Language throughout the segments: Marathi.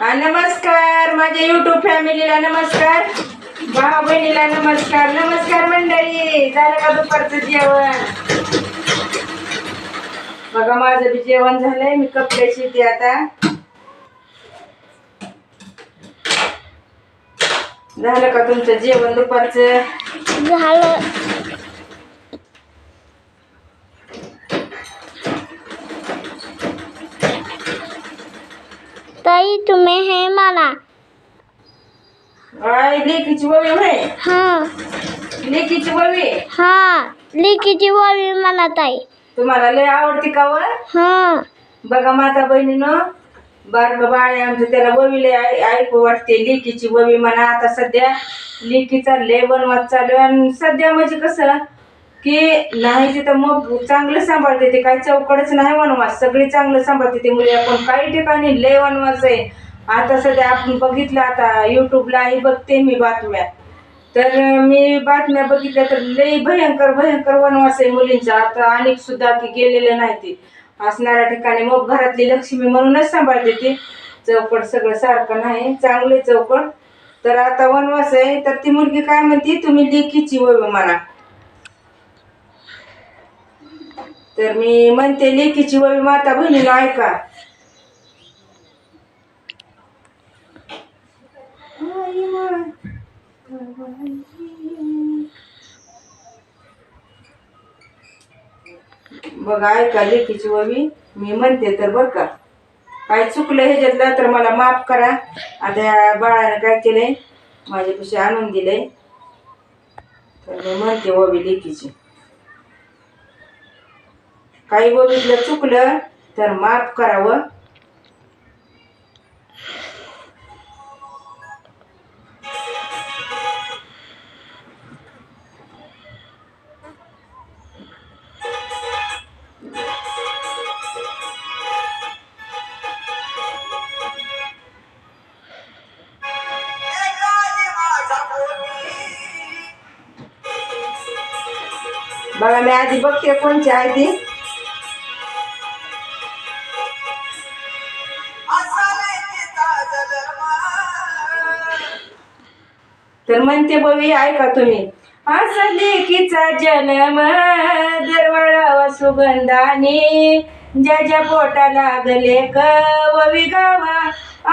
नमस्कार. माझ्या युट्यूब फॅमिलीला नमस्कार. भाऊ बहिणीला नमस्कार. नमस्कार मंडळी. झालं का दुपारचं जेवण? बघा माझं बी जेवण झालंय. मी कपडे शिवते आता. झालं का तुमचं जेवण दुपारचं? झालं. ताई तुम्ही हे मला. काय लेकीची ववी होय. हा. लेकीची ववी हा मला ताई. तुम्हाला लय आवडते का व हा. बघा माता बहिणीनं बारक बाळ आहे आमचं त्याला ववीले ऐकू वाटते. लेकीची ववी म्हणा आता सध्या लेकी चालले वनवास चालू आहे. आणि सध्या म्हणजे कसं की नाही तिथं मग चांगलं सांभाळते ते काही चौकडच नाही वनवास सगळी चांगलं सांभाळते ते मुली. आपण काही ठिकाणी लय वनवास आहे. आता सध्या आपण बघितलं आता युट्यूबलाही बघते मी बातम्या. तर मी बातम्या बघितल्या तर लई भयंकर भयंकर वनवास आहे मुलींचा. आता अनेक सुद्धा की गेलेले नाही ते. असणाऱ्या ठिकाणी मग घरातली लक्ष्मी म्हणूनच सांभाळते ती. चौकट सगळं सारखं नाही चांगले चौकट तर आता वनवास आहे तर ती मुलगी काय म्हणते तुम्ही लेखीची वय म्हणा. तर मी म्हणते लेकीची वय माता बहिणीला ऐका. बघा ऐका लेकीची ववी मी म्हणते तर बरं का. काय चुकलं ह्याच्यातलं तर मला माफ करा. आता या बाळानं काय केलंय? माझ्यापाशी आणून दिलंय. तर मी म्हणते ववी लेकीची. काही बघितलं चुकलं तर माफ करावं. बघा मी आधी बघते कोणची आहे ती. तर म्हणते बवी ऐका तुम्ही. असा लेखीचा जन्म दरवळावा सुगंधाने. ज्याच्या पोटा लागले कवी गावा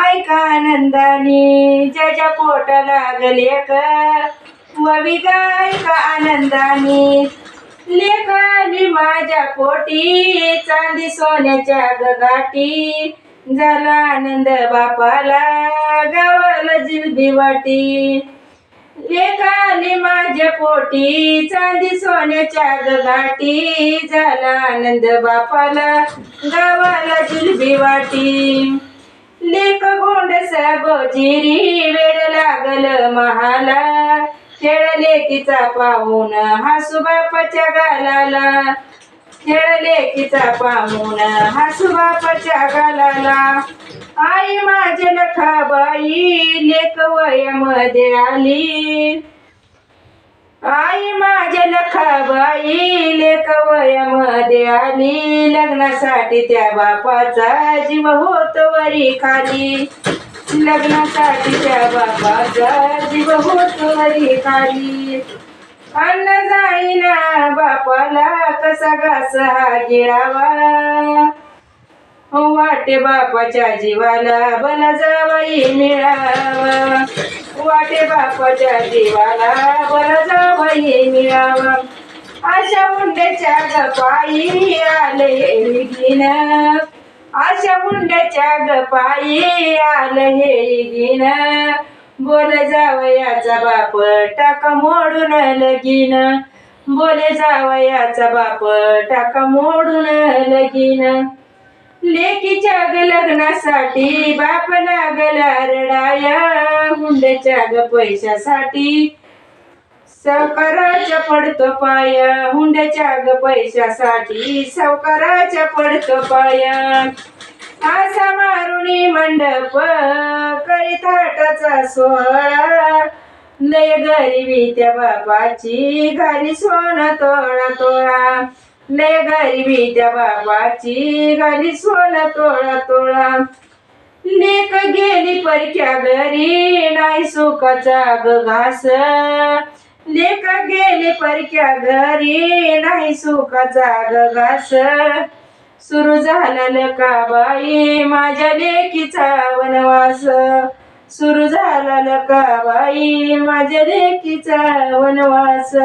ऐका आनंदाने. ज्याच्या पोटा लागले कवी ववी गायका आनंदाने. लेखानी माझ्या पोटी चांदी सोन्याच्या गगाटी. झाला आनंद बापाला गावाला जिलबी वाटी. लेखाली माझ्या पोटी चांदी सोन्याच्या गगाटी झाला आनंद बापाला गावाला जुलबी वाटी. लेख गोंडसा गोजिरी वेळ लागल महाला. खेळ लेकीचा पाहून हसू बापाच्या गालाला. खेळ लेकीचा पाहून हसू बापाच्या गालाला. आई माझ्या लखाबाई लेक वयामध्ये आली. आई माझ्या लखाबाई लेक वयामध्ये आली. लग्नासाठी त्या बापाचा जीव होत वरी खाली. लग्नासाठी त्या बापाचा जीव होत वरी खाली. अन्न जाईना बापाला कसा घास हा गिळावा? वाटे बापाच्या जीवाला बला जावाई मिळावा. वाटे बापाच्या जीवाला बला जावाई मिळावा. अशा मुंड्याच्या गपाई आले हे गिन अशा मुंड्याच्या गपाई आलं हे गिन बोल जावयाचा बाप टाका मोडून लगीन. बोले जावयाचा बाप टाका मोडून लगीन. लेकीच्या ग लग्नासाठी बाप लागला रडाया. हुंड्याच्या ग पैशासाठी सावकाराच्या पडतो पाया. हुंड्याच्या ग पैशासाठी सावकाराच्या पडतो पाया. असा मारुणी मंडप करी थाटाचा सोहळा. लय गरिबी त्या बापाची घाली सोनं तोळा तोळा लय गरिबी त्या बापाची घाली सोनं तोळा तोळा लेक गेली परक्या घरी नाही सुखाचा ग घास. लेक गेली परक्या घरी नाही सुखाचा ग घास. सुरू झाला का बाई माझ्या लेकीचा वनवास. सुरू झाला का बाई माझ्या लेकीचा वनवास.